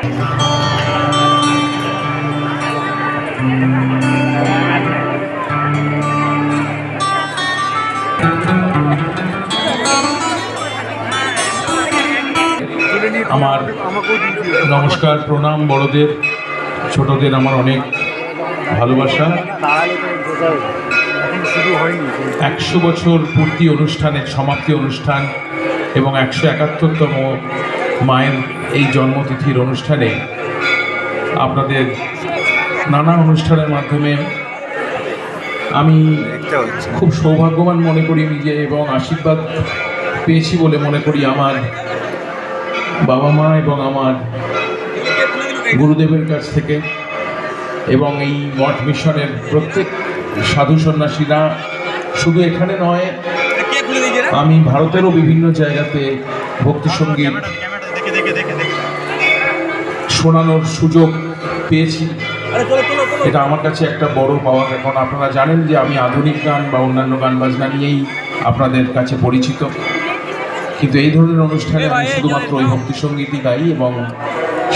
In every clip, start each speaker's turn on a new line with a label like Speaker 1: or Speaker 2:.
Speaker 1: আমার নমস্কার, প্রণাম বড়দের, ছোটদের আমার অনেক ভালোবাসা। একশো বছর পূর্তি অনুষ্ঠানের, সমাপ্তি অনুষ্ঠান এবং একশো একাত্তরতম মায়ের এই জন্মতিথির অনুষ্ঠানে আপনাদের নানা অনুষ্ঠানের মাধ্যমে আমি খুব সৌভাগ্যবান মনে করি নিজে এবং আশীর্বাদ পেয়েছি বলে মনে করি আমার বাবা মা এবং আমার গুরুদেবের কাছ থেকে এবং এই মঠ মিশনের প্রত্যেক সাধু সন্ন্যাসীরা শুধু এখানে নয়, আমি ভারতেরও বিভিন্ন জায়গাতে ভক্তি সংগীত শোনানোর সুযোগ পেয়েছি। এটা আমার কাছে একটা বড় পাওয়া। কারণ আপনারা জানেন যে আমি আধুনিক গান বা অন্যান্য গান বাজনা নিয়েই আপনাদের কাছে পরিচিত। কিন্তু এই ধরনের অনুষ্ঠানে আমি শুধুমাত্র ওই ভক্তি সঙ্গীতই গাই এবং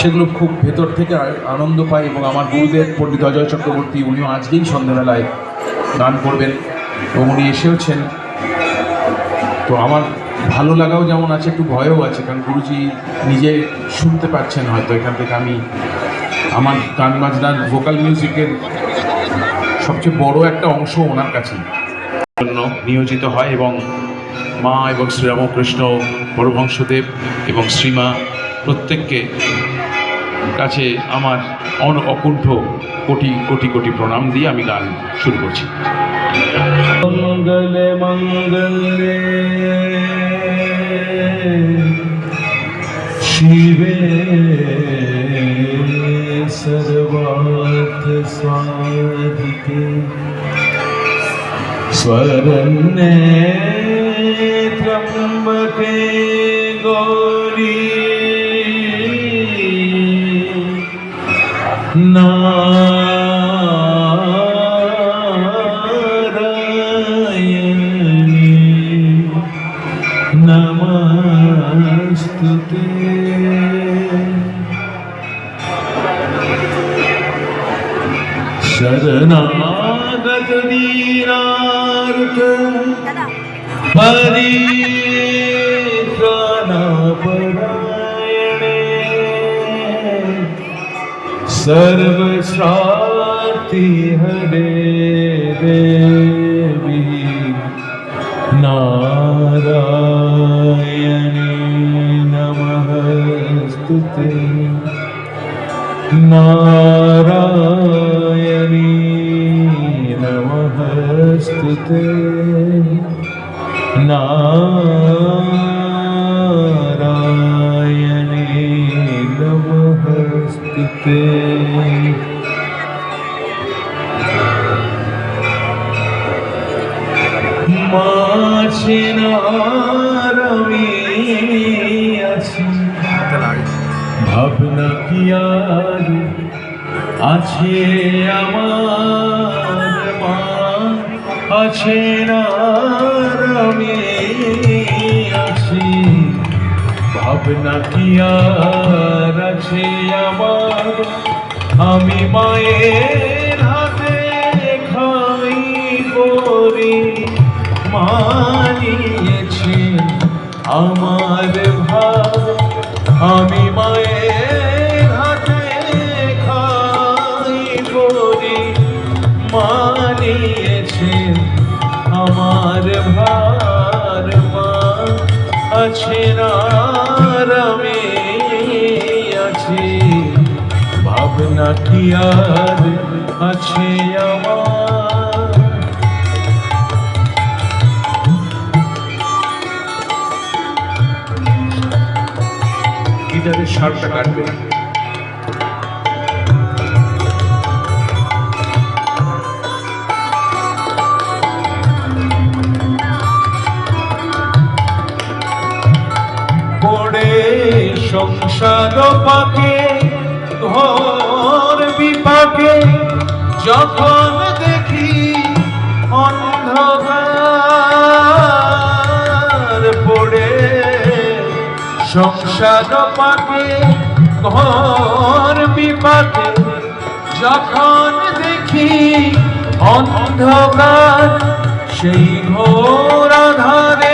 Speaker 1: সেগুলো খুব ভেতর থেকে আনন্দ পাই এবং আমার গুরুদেব পণ্ডিত অজয় চক্রবর্তী উনিও আজকেই সন্ধ্যাবেলায় গান করবেন এবং উনি এসেওছেন। তো আমার ভালো লাগাও যেমন আছে, একটু ভয়ও আছে, কারণ গুরুজি নিজে শুনতে পাচ্ছেন হয়তো। এখান থেকে আমি আমার গান বাজনার ভোকাল মিউজিকের সবচেয়ে বড় একটা অংশ ওনার কাছে জন্য নিয়োজিত হয় এবং মা এবং শ্রীরামকৃষ্ণ পরমহংসদেব এবং শ্রীমা প্রত্যেককে কাছে আমার অন অকুণ্ঠ কোটি কোটি কোটি প্রণাম দিয়ে আমি গান শুরু করছি।
Speaker 2: മംഗള മംഗളേ ശിവേ സർവാർത്ഥ സാധിക്ക്. സ്വരന്നേ ത്രംബകേ ഗൗരീ. നാ शरणागत दीनार्थ। परित्राणपरायणे सर्वशान्ति हरे देवी नारायणी नमः स्तुते মাছে নারমি আছি ভাবনা কি আর আছে আমার মা আছে নারমি আছি। ভাবনা কি আর আছে আমার? আমি মায়ের হাতে খাই করি, মানিয়েছে আমার ভাব। আমি মায়ের আর আছে আমার।
Speaker 1: সারটা কাটবে?
Speaker 2: সংসার পাকে যখন দেখি অন্ধকার পড়ে সংসার পাকে ঘর বিপাকে যখন দেখি অন্ধকার সেই ঘোর আধারে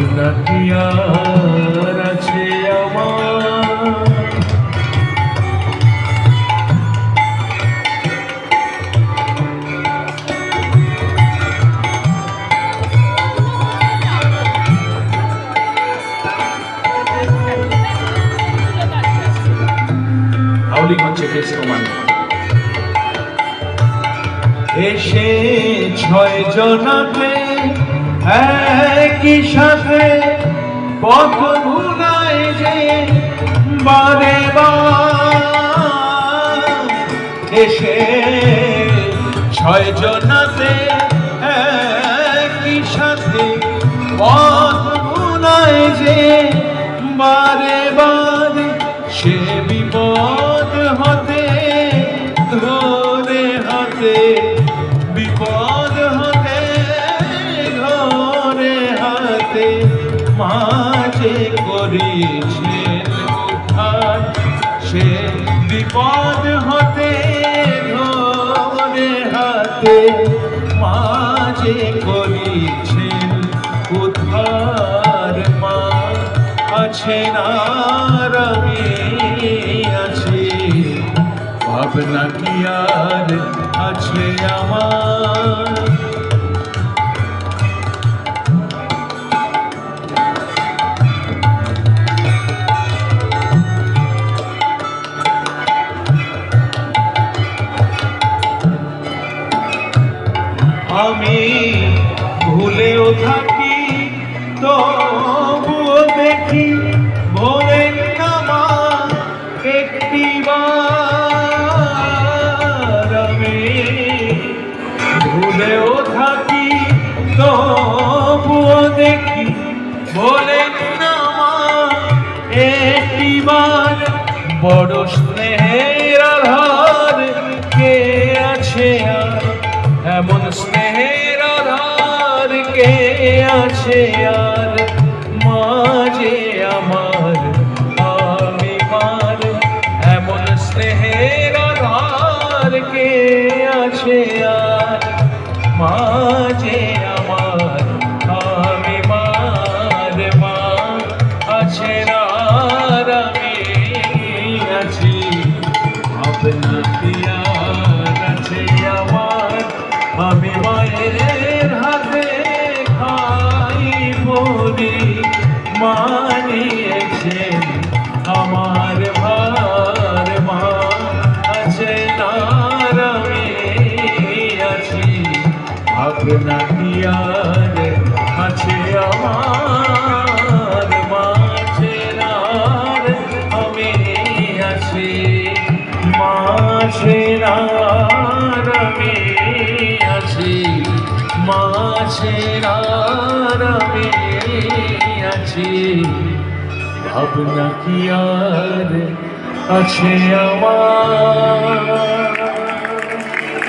Speaker 2: ভাবনা কি আর আছে আমার।
Speaker 1: হাউলিং হচ্ছে
Speaker 2: এসে ছয় জনাতে একই সাথে পথ ভুলায় যে বারে বার এসে ছয় বিপদ হতে ধরে হাতে মাঝে করেছেন উদ্ধার মা। আছেন আর আছি। ভাবনা কি আর আছে আমার? আমি ভুলেও থাকি, তবুও দেখি ভোরের নামা একটি আমি ভুলেও থাকি, তবুও দেখি ভোরের নামা একটি বার। বড় আছে মাঝে আর আমি আছি মাঝে আমি ভাবনা কি আর আছে আমার?